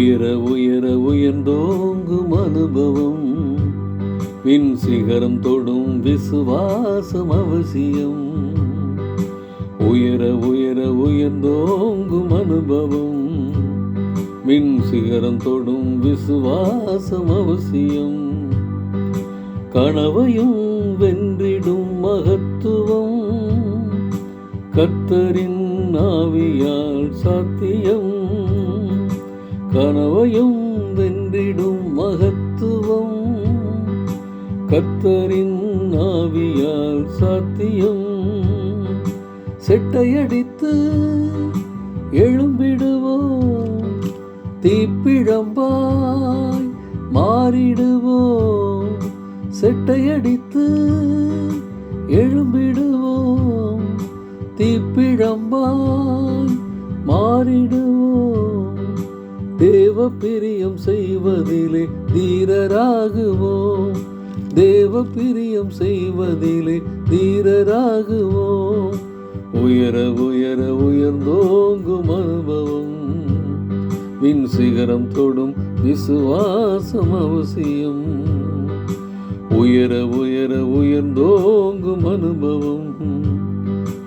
உயர உயர உயர்ந்தோங்கும் அனுபவம். மின் சிகரம் தொடும் விசுவாசம் அவசியம். உயர உயர உயர்ந்தோங்கும் அனுபவம். மின் சிகரம் தொடும் விசுவாசம் அவசியம். கனவையும் வென்றிடும் மகத்துவம். கத்தரின் ஆவியால் சாத்தியம். கனவையும் வென்றிடும் மகத்துவம். கர்த்தரின் ஆவியால் சாத்தியம். செட்டையடித்து எழும்பிடுவோம். தீப்பிழம்பாய் மாறிடுவோம். செட்டையடித்து தேவ பிரியம் செய்வதிலே தீரராகுவோம். தேவ பிரியம் செய்வதிலே தீரராகுவோம். உயர உயர உயர்ந்தோங்கும் அனுபவம். வின் சிகரம் தொடும் விசுவாசம் அவசியம். உயர உயர உயர்ந்தோங்கும் அனுபவம்.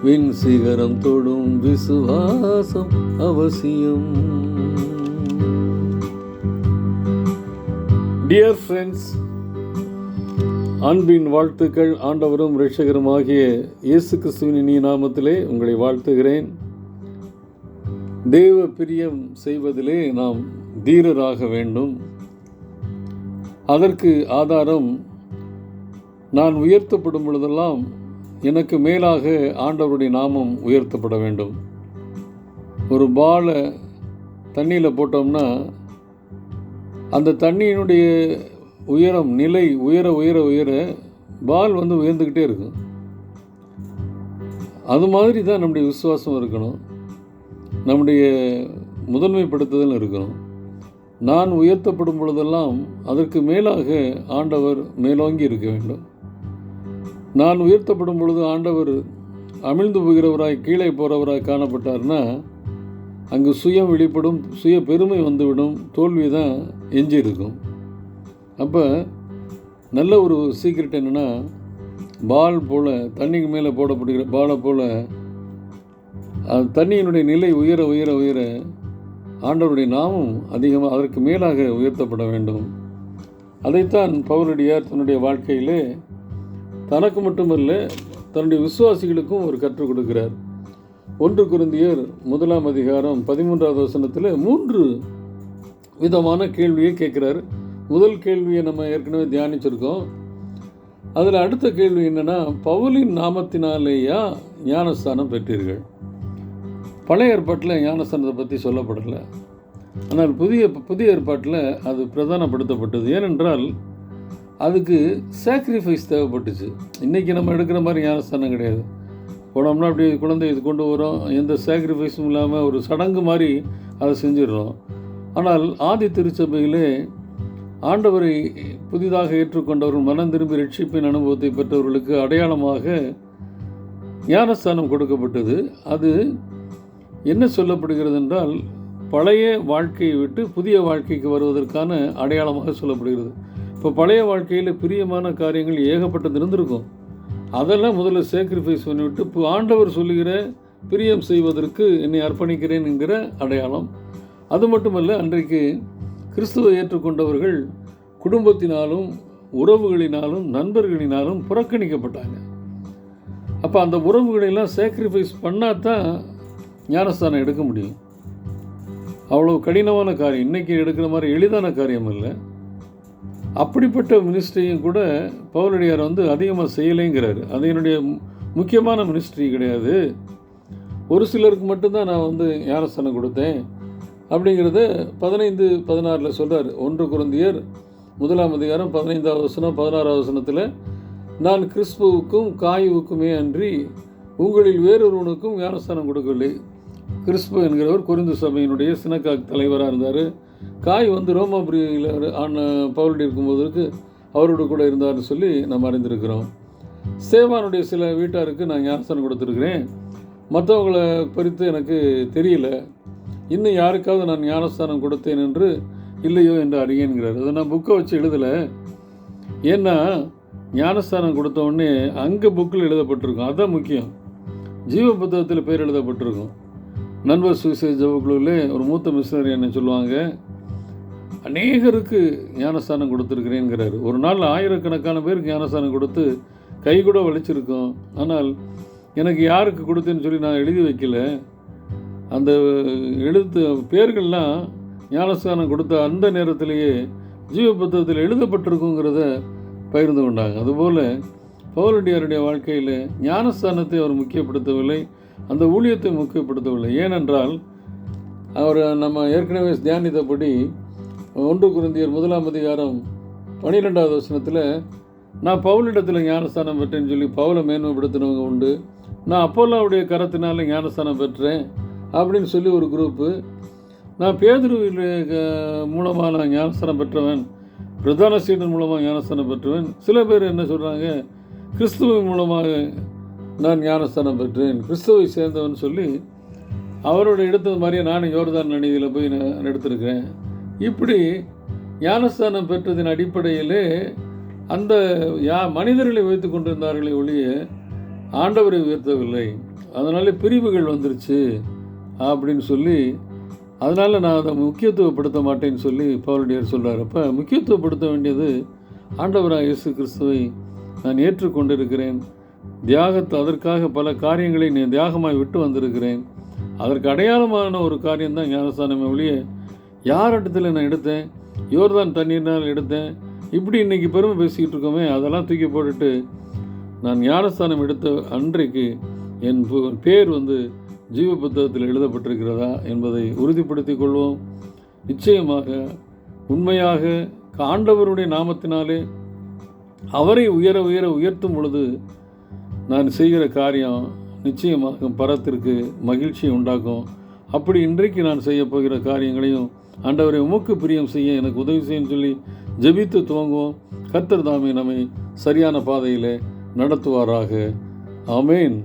வின் சிகரம் தொடும் விசுவாசம் அவசியம். டியர் ஃப்ரெண்ட்ஸ் அன்பின் வாழ்த்துக்கள் ஆண்டவரும் ரட்சகருமாகிய இயேசு கிறிஸ்துவின் இனிய நாமத்திலே உங்களை வாழ்த்துகிறேன். தேவ பிரியம் செய்வதிலே நாம் தீரராக வேண்டும். அதற்கு ஆதாரம் நான் உயர்த்தப்படும் பொழுதெல்லாம் எனக்கு மேலாக ஆண்டவருடைய நாமம் உயர்த்தப்பட வேண்டும். ஒரு பாலை தண்ணியில் போட்டோம்னா அந்த தண்ணியினுடைய உயரம் நிலை உயர உயர உயர பால் வந்து உயர்ந்துக்கிட்டே இருக்கும். அது மாதிரி தான் நம்முடைய விசுவாசம் இருக்கணும். நம்முடைய முதன்மைப்படுத்துதல் இருக்கணும். நான் உயர்த்தப்படும் பொழுதெல்லாம் அதற்கு மேலாக ஆண்டவர் மேலோங்கி இருக்க வேண்டும். நான் உயர்த்தப்படும் பொழுது ஆண்டவர் அமிழ்ந்து போகிறவராய் கீழே போகிறவராய் காணப்பட்டார்னா அங்கு சுயம் வெளிப்படும் சுய பெருமை வந்துவிடும் தோல்வி தான் எஞ்சி இருக்கும் அப்போ நல்ல ஒரு சீக்ரெட் என்னென்னா பால் போல் தண்ணிக்கு மேலே போடப்படுகிற பாலை போல் தண்ணியினுடைய நிலை உயர உயர உயர ஆண்டவருடைய நாமும் அதிகமாக அதற்கு மேலாக உயர்த்தப்பட வேண்டும். அதைத்தான் பவுலடியார் தன்னுடைய வாழ்க்கையிலே தனக்கு மட்டுமல்ல தன்னுடைய விசுவாசிகளுக்கும் ஒரு கற்றுக் கொடுக்கிறார். ஒன்று குருந்தியர் முதலாம் அதிகாரம் பதிமூன்றாவது வசனத்தில் மூன்று விதமான கேள்வியை கேட்குறாரு. முதல் கேள்வியை நம்ம ஏற்கனவே தியானிச்சிருக்கோம். அதில் அடுத்த கேள்வி என்னென்னா பவுலின் நாமத்தினாலேயா ஞானஸ்தானம் பெற்றீர்கள்? பழைய ஏற்பாட்டில் ஞானஸ்தானத்தை பற்றி சொல்லப்படலை. ஆனால் புதிய புதிய ஏற்பாட்டில் அது பிரதானப்படுத்தப்பட்டது. ஏனென்றால் அதுக்கு சாக்ரிஃபைஸ் தேவைப்பட்டுச்சு. இன்றைக்கி நம்ம எடுக்கிற மாதிரி ஞானஸ்தானம் கிடையாது. போனோம்னா அப்படி குழந்தை இது கொண்டு வரும். எந்த சாக்ரிஃபைஸும் இல்லாமல் ஒரு சடங்கு மாதிரி அதை செஞ்சிடறோம். ஆனால் ஆதி திருச்சபையிலே ஆண்டவரை புதிதாக ஏற்றுக்கொண்டவர்கள் மனம் திரும்பி ரட்சிப்பின் அனுபவத்தை பெற்றவர்களுக்கு அடையாளமாக ஞானஸ்தானம் கொடுக்கப்பட்டது. அது என்ன சொல்லப்படுகிறது என்றால் பழைய வாழ்க்கையை விட்டு புதிய வாழ்க்கைக்கு வருவதற்கான அடையாளமாக சொல்லப்படுகிறது. இப்போ பழைய வாழ்க்கையில் பிரியமான காரியங்கள் ஏகப்பட்டது இருந்திருக்கும். அதெல்லாம் முதல்ல சேக்ரிஃபைஸ் பண்ணிவிட்டு இப்போ ஆண்டவர் சொல்லுகிற பிரியம் செய்வதற்கு என்னை அர்ப்பணிக்கிறேன் என்கிற அடையாளம். அது மட்டுமல்ல அன்றைக்கு கிறிஸ்துவை ஏற்றுக்கொண்டவர்கள் குடும்பத்தினாலும் உறவுகளினாலும் நண்பர்களினாலும் புறக்கணிக்கப்பட்டாங்க. அப்போ அந்த உறவுகளெல்லாம் சேக்ரிஃபைஸ் பண்ணால் தான் ஞானஸ்தானம் எடுக்க முடியும். அவ்வளோ கடினமான காரியம். இன்றைக்கி எடுக்கிற மாதிரி எளிதான காரியம் இல்லை அப்படிப்பட்ட மினிஸ்ட்ரியும் கூட பவுலடியார் வந்து அதிகமாக செய்யலைங்கிறாரு. அது என்னுடைய முக்கியமான மினிஸ்ட்ரி கிடையாது. ஒரு சிலருக்கு மட்டும்தான் நான் வந்து ஞானஸ்தானம் கொடுத்தேன். அப்படிங்கிறத பதினைந்து பதினாறில் சொல்கிறார் ஒன்று குருந்தியர் முதலாம் அதிகாரம் பதினைந்தாவது வசனம் பதினாறாவது வசனத்தில் நான் கிறிஸ்துவுக்கும் காயுவுக்குமே அன்றி உங்களில் வேறொருவனுக்கும் ஞானஸ்தானம் கொடுக்கவில்லை. கிறிஸ்துவ என்கிறவர் குறிந்து சபையினுடைய சினக்காக் தலைவராக இருந்தார். காய் வந்து ரோமாபுரியில் ஆன பவுலடி இருக்கும்போதற்கு அவரோடு கூட இருந்தார்னு சொல்லி நம்ம அறிந்திருக்கிறோம். சேவானுடைய சில வீட்டாருக்கு நான் ஞானஸ்தானம் கொடுத்துருக்குறேன். மற்றவங்களை குறித்து எனக்கு தெரியல. இன்னும் யாருக்காவது நான் ஞானஸ்தானம் கொடுத்தேன் என்று இல்லையோ என்று அறியேன்கிறார். அதை நான் புக்கை வச்சு எழுதலை. ஏன்னா ஞானஸ்தானம் கொடுத்த உடனே அங்கே புக்கில் எழுதப்பட்டிருக்கும். அதுதான் முக்கியம். ஜீவ புத்தகத்தில் பேர் எழுதப்பட்டிருக்கும். நண்பர் சுவிசேஷ ஜபக்குழுவில் ஒரு மூத்த மிஷினரி என்ன சொல்லுவாங்க அநேகருக்கு ஞானஸ்தானம் கொடுத்துருக்கிறேங்கிறாரு ஒரு நாள் ஆயிரக்கணக்கான பேருக்கு ஞானஸ்தானம் கொடுத்து கை கூட வலிச்சிருக்கோம். ஆனால் எனக்கு யாருக்கு கொடுத்தேன்னு சொல்லி நான் எழுதி வைக்கல. அந்த எழுத்து பேர்கள்லாம் ஞானஸ்தானம் கொடுத்த அந்த நேரத்திலேயே ஜீவ புத்தகத்தில் எழுதப்பட்டிருக்குங்கிறத பகிர்ந்து கொண்டாங்க. அதுபோல் பவுலடியாருடைய வாழ்க்கையில் ஞானஸ்தானத்தை அவர் முக்கியப்படுத்தவில்லை அந்த ஊழியத்தை முக்கியப்படுத்தவில்லை. ஏனென்றால் அவர் நம்ம ஏற்கனவே தியானித்தபடி ஒன்று குருந்தியர் முதலாம் அதிகாரம் பன்னிரெண்டாவது வசனத்தில் நான் பவுலிடத்தில் ஞானஸ்தானம் பெற்றேன்னு சொல்லி பவுலை மேன்மைப்படுத்தினவங்க உண்டு. நான் அப்போல்லாவுடைய கரத்தினால ஞானஸ்தானம் பெற்றேன் அப்படின்னு சொல்லி ஒரு குரூப்பு நான் பேதுருவில் மூலமாக நான் ஞானஸ்தானம் பெற்றவன் பிரதான சீடன் மூலமாக ஞானஸ்தானம் பெற்றவன். சில பேர் என்ன சொல்கிறாங்க கிறிஸ்துவின் மூலமாக நான் ஞானஸ்தானம் பெற்றேன். கிறிஸ்துவை சேர்ந்தவன் சொல்லி அவரோட எடுத்தது மாதிரியே நானும் யோர்தான் நதியில் போய் நான் எடுத்திருக்கிறேன். இப்படி ஞானஸ்தானம் பெற்றதின் அடிப்படையிலே அந்த யா மனிதர்களை வைத்து கொண்டிருந்தார்களே ஒழிய ஆண்டவரை உயர்த்தவில்லை. அதனால பிரிவுகள் வந்துருச்சு அப்படின்னு சொல்லி அதனால் நான் அதை முக்கியத்துவப்படுத்த மாட்டேன்னு சொல்லி பவுலடியார் சொல்கிறார் அப்போ முக்கியத்துவப்படுத்த வேண்டியது ஆண்டவராக இயேசு கிறிஸ்துவை நான் ஏற்றுக்கொண்டிருக்கிறேன். தியாகத்தை அதற்காக பல காரியங்களை நீ தியாகமாய் விட்டு வந்திருக்கிறேன். அதற்கு அடையாளமான ஒரு காரியம்தான் ஞானஸ்தானமே ஒழிய யார் இடத்துல நான் எடுத்தேன்? யோர்தான் தண்ணீர்னால் எடுத்தேன். இப்படி இன்றைக்கி பெருமை பேசிக்கிட்டு இருக்கோமே அதெல்லாம் தூக்கி போட்டுட்டு நான் ஞானஸ்தானம் எடுத்த அன்றைக்கு என் பேர் வந்து ஜீவ புத்தகத்தில் எழுதப்பட்டிருக்கிறதா என்பதை உறுதிப்படுத்திக் கொள்வோம். நிச்சயமாக உண்மையாக ஆண்டவருடைய நாமத்தினாலே அவரை உயர உயர உயர்த்தும் பொழுது நான் செய்கிற காரியம் நிச்சயமாக பரத்திற்கு மகிழ்ச்சியை உண்டாக்கும். அப்படி இன்றைக்கு நான் செய்ய போகிற காரியங்களையும் ஆண்டவரை உமக்கு பிரியம் செய்ய எனக்கு உதவி செய்யும் சொல்லி ஜெபித்து துவங்குவோம். கத்தர் தாமே நம்மை சரியான பாதையில் நடத்துவாராக. அமேன்